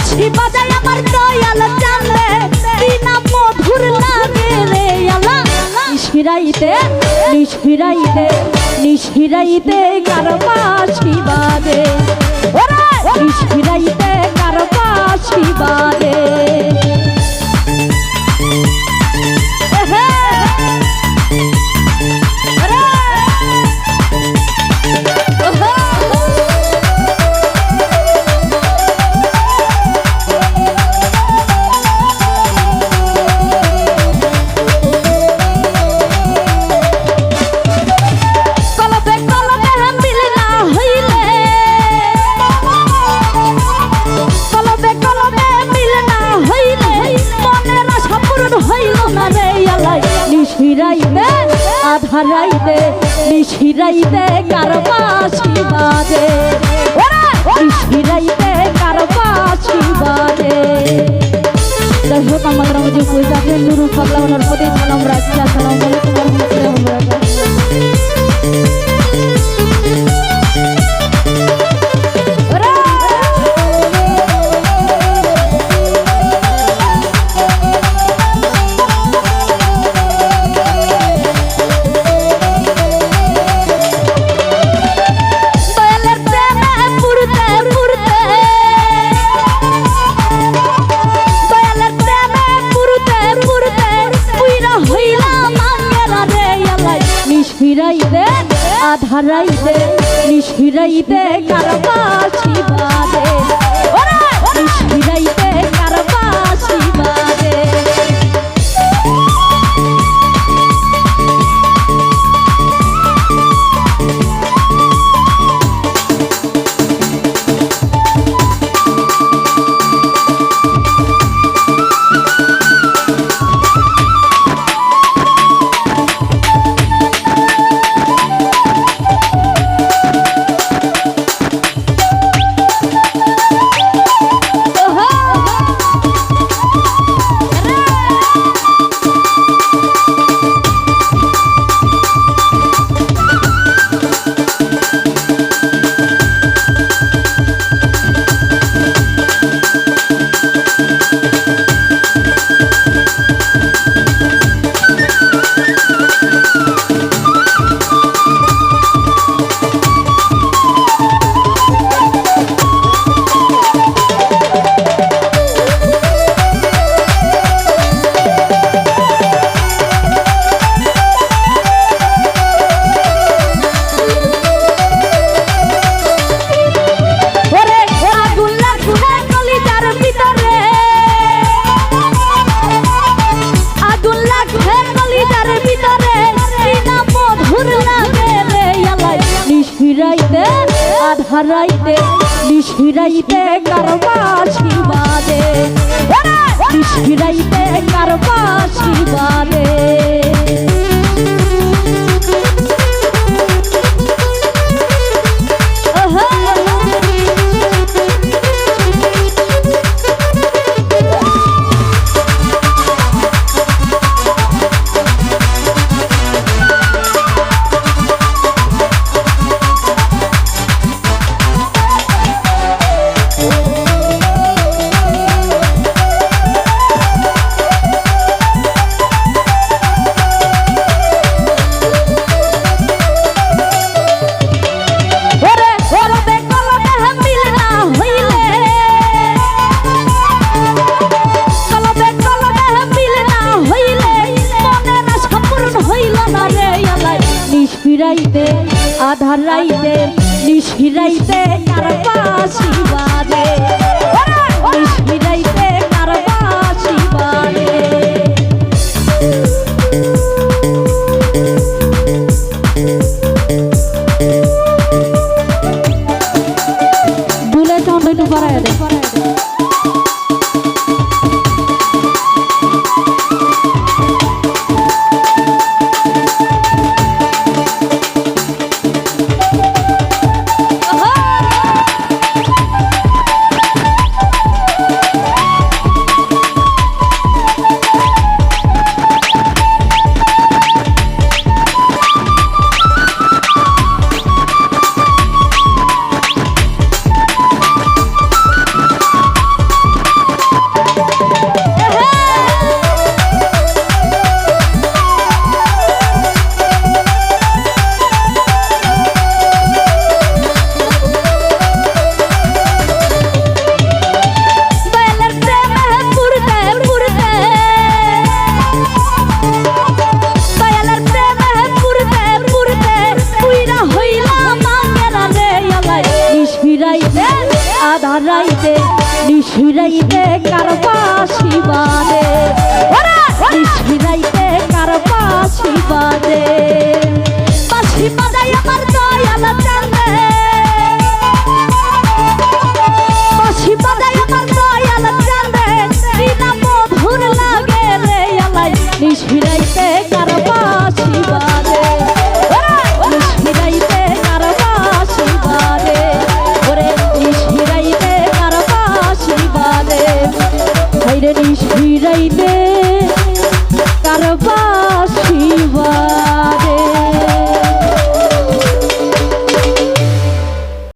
বাঁশি বাজায় আমার দয়াল জানলে বিনা মধুর লাগে রে আলা নিশিরাইতে নিশিরাইতে নিশিরাইতে কার বাঁশি বা হারাইতে নিশিরাইতে কারবাসি বাদের হারাইতে নিশিরাইতে কারবাসি বাদে হারাইতে নিশিরাইতে কারবা শিবারে নিশিরাইতে কারবা বাধা রাইতে নিশিরাইতে তার পাশি বাজে হারাইতে নিশিরাইতে কার পাশি বাদে নিশিরাইতে কার পাশি বাদে।